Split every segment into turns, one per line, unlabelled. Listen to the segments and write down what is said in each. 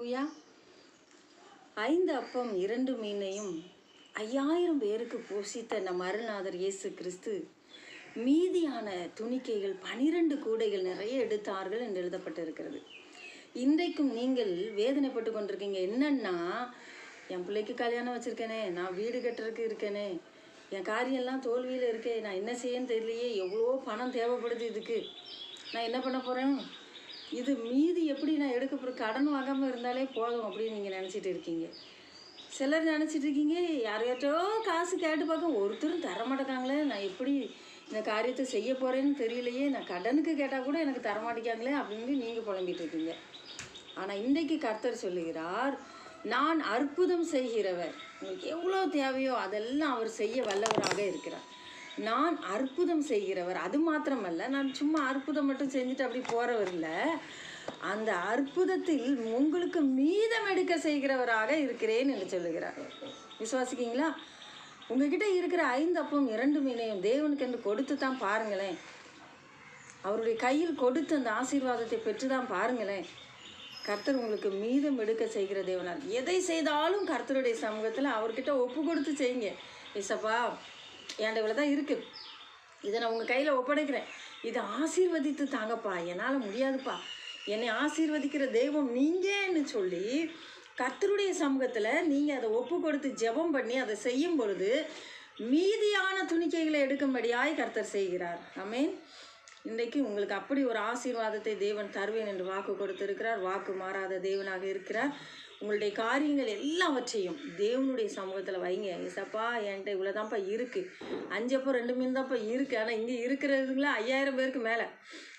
ஐயா. ஐந்து அப்பம் இரண்டு மீனையும் ஐயாயிரம் பேருக்கு போஷித்த நம் அருள்நாதர் இயேசு கிறிஸ்து மீதியான துணிக்கைகள் பனிரெண்டு கூடைகள் நிறைய எடுத்தார்கள் என்று எழுதப்பட்டிருக்கிறது. இன்றைக்கும் நீங்கள் வேதனைப்பட்டு கொண்டிருக்கீங்க. என்னன்னா என் பிள்ளைக்கு கல்யாணம் வச்சுருக்கேனே நான் வீடு கட்டுறதுக்கு இருக்கேனே என் காரியெல்லாம் தோல்வியில் இருக்கே நான் என்ன செய்யன்னு தெரியலையே எவ்வளோ பணம் தேவைப்படுது இதுக்கு. நான் என்ன பண்ண போகிறேன் இது மீதி எப்படி நான் எடுக்க போகிறேன் கடன் வாங்காமல் இருந்தாலே போதும் அப்படின்னு நீங்கள் நினச்சிட்டு இருக்கீங்க. சிலர் நினச்சிட்டு இருக்கீங்க யாரையாட்டோ காசு கேட்டு பார்க்க ஒருத்தரும் தர நான் எப்படி இந்த காரியத்தை செய்ய போகிறேன்னு தெரியலையே நான் கடனுக்கு கேட்டால் கூட எனக்கு தரமாட்டேங்காங்களே அப்படின்னு நீங்கள் புலம்பிட்டு இருக்கீங்க. ஆனால் இன்றைக்கு கர்த்தர் சொல்லுகிறார் நான் அற்புதம் செய்கிறவர். உங்களுக்கு எவ்வளோ தேவையோ அதெல்லாம் அவர் செய்ய வல்லவராக இருக்கிறார். நான் அற்புதம் செய்கிறவர். அது மாத்திரமல்ல நான் சும்மா அற்புதம் மட்டும் செஞ்சுட்டு அப்படி போகிறவர் இல்லை. அந்த அற்புதத்தில் உங்களுக்கு மீதம் எடுக்க செய்கிறவராக இருக்கிறேன் என்று சொல்லுகிறார். விசுவாசிக்கீங்களா உங்ககிட்ட இருக்கிற ஐந்து அப்பம் இரண்டு மீனையும் தேவனுக்கு என்று கொடுத்து தான் பாருங்களேன். அவருடைய கையில் கொடுத்து அந்த ஆசீர்வாதத்தை பெற்று தான் பாருங்களேன். கர்த்தர் உங்களுக்கு மீதம் எடுக்க செய்கிற தேவனார். எதை செய்தாலும் கர்த்தருடைய சமூகத்தில் அவர்கிட்ட ஒப்பு கொடுத்து செய்யுங்க. இசப்பா என்கிட்ட இவ்வளோ தான் இருக்குது இதை நான் உங்கள் கையில் ஒப்படைக்கிறேன். இதை ஆசீர்வதித்து தாங்கப்பா. என்னால் முடியாதுப்பா. என்னை ஆசீர்வதிக்கிற தெய்வம் நீங்கன்னு சொல்லி கத்தருடைய சமூகத்தில் நீங்கள் அதை ஒப்பு கொடுத்து ஜெபம் பண்ணி அதை செய்யும் பொழுது மீதியான துணிக்கைகளை எடுக்கும்படியாய் கர்த்தர் செய்கிறார். அமேன் இன்றைக்கு உங்களுக்கு அப்படி ஒரு ஆசீர்வாதத்தை தேவன் தருவேன் என்று வாக்கு கொடுத்திருக்கிறார். வாக்கு மாறாத தேவனாக இருக்கிறார். உங்களுடைய காரியங்கள் எல்லாவற்றையும் தேவனுடைய சமூகத்தில் வைங்க. ஏசப்பா என்கிட்ட இவ்வளோதான்ப்பா இருக்குது அஞ்சப்போ ரெண்டு மீன் தான்ப்பா இருக்குது ஆனால் இங்கே இருக்கிறதுங்களா ஐயாயிரம் பேருக்கு மேலே.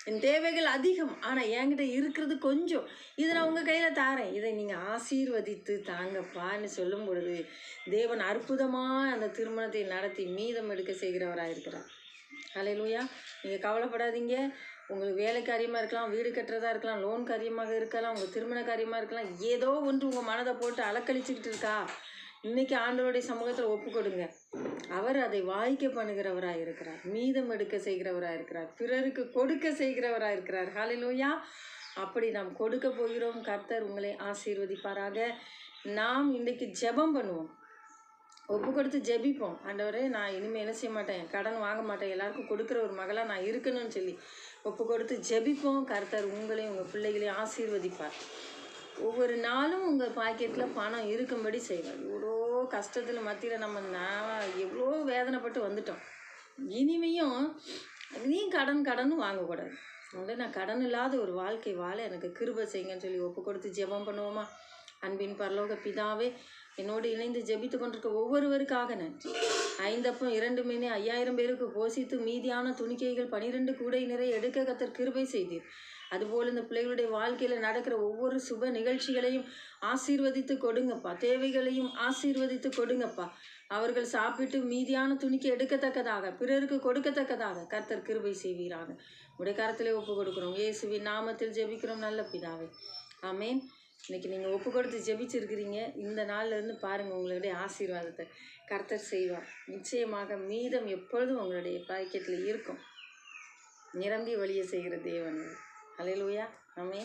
என் தேவைகள் அதிகம். ஆனால் என்கிட்ட இருக்கிறது கொஞ்சம். இதை நான் உங்கள் கையில் தாரேன். இதை நீங்கள் ஆசீர்வதித்து தாங்கப்பான்னு சொல்லும் பொழுது தேவன் அற்புதமாக அந்த திருமணத்தை நடத்தி மீதம் எடுக்க செய்கிறவராக இருக்கிறார் அலையிலூயா நீங்கள் கவலைப்படாதீங்க. உங்களுக்கு வேலை காரியமாக இருக்கலாம் வீடு கட்டுறதா இருக்கலாம் லோன் காரியமாக இருக்கலாம் உங்கள் திருமண காரியமாக இருக்கலாம் ஏதோ ஒன்று உங்கள் மனதை போட்டு அலக்கழிச்சுக்கிட்டு இருக்கா? இன்றைக்கி ஆண்டவருடைய சமூகத்தில் ஒப்பு கொடுங்க. அவர் அதை வாய்க்க பண்ணுகிறவராக இருக்கிறார் மீதம் எடுக்க செய்கிறவராக இருக்கிறார் பிறருக்கு கொடுக்க செய்கிறவராக இருக்கிறார். ஹாலிலோயா அப்படி நாம் கொடுக்க போகிறோம். கர்த்தர் உங்களை ஆசீர்வதிப்பாராக. நாம் இன்றைக்கு ஜெபம் பண்ணுவோம். ஒப்பு கொடுத்து ஜெபிப்போம். ஆண்டவரே நான் இனிமேல் என்ன செய்ய மாட்டேன்? கடன் வாங்க மாட்டேன். எல்லாருக்கும் கொடுக்குற ஒரு மகளாக நான் இருக்கணும்னு சொல்லி ஒப்பு கொடுத்து ஜெபிப்போம். கர்த்தர் உங்களையும் உங்கள் பிள்ளைகளையும் ஆசீர்வதிப்பார். ஒவ்வொரு நாளும் உங்கள் பாக்கெட்டில் பணம் இருக்கும்படி செய்வார். இவ்வளோ கஷ்டத்தில் மத்தியில் நம்ம நான் எவ்வளோ வேதனைப்பட்டு வந்துட்டோம். இனிமையும் நீ கடன் கடன் வாங்கக்கூடாது. அதனால நான் கடன் இல்லாத ஒரு வாழ்க்கை வாழ எனக்கு கிருப செய்யுங்கன்னு சொல்லி ஒப்பு கொடுத்து ஜெபம் பண்ணுவோமா? அன்பின் பரலோக பிதாவே என்னோடு இணைந்து ஜெபித்து கொண்டிருக்க ஒவ்வொருவருக்காக நன்றி. ஐந்தப்பம் இரண்டு மீனே ஐயாயிரம் பேருக்கு போஷித்து மீதியான துணிக்கைகள் பனிரெண்டு கூடை நிறைய எடுக்க கத்தர் கிருபை செய்தீர். அதுபோல் இந்த பிள்ளைகளுடைய வாழ்க்கையில் நடக்கிற ஒவ்வொரு சுப நிகழ்ச்சிகளையும் ஆசீர்வதித்து கொடுங்கப்பா. தேவைகளையும் ஆசீர்வதித்து கொடுங்கப்பா. அவர்கள் சாப்பிட்டு மீதியான துணிக்கு எடுக்கத்தக்கதாக பிறருக்கு கொடுக்கத்தக்கதாக கர்த்தர் கிருபை செய்வீராக. உடைய கரத்திலே ஒப்பு கொடுக்குறோம். இயேசுவின் நாமத்தில் ஜெபிக்கிறோம் நல்ல பிதாவே. ஆமேன். இன்னைக்கு நீங்கள் ஒப்பு கொடுத்து ஜெபிச்சிருக்கிறீங்க. இந்த நாள்ல இருந்து பாருங்கள் உங்களுடைய ஆசீர்வாதத்தை. கர்த்தர் செய்வார். நிச்சயமாக மீதம் எப்பொழுதும் உங்களுடைய பாக்கெட்டில் இருக்கும். நிரம்பி வழிய செய்கிற தேவன் அலையிலூயா அமே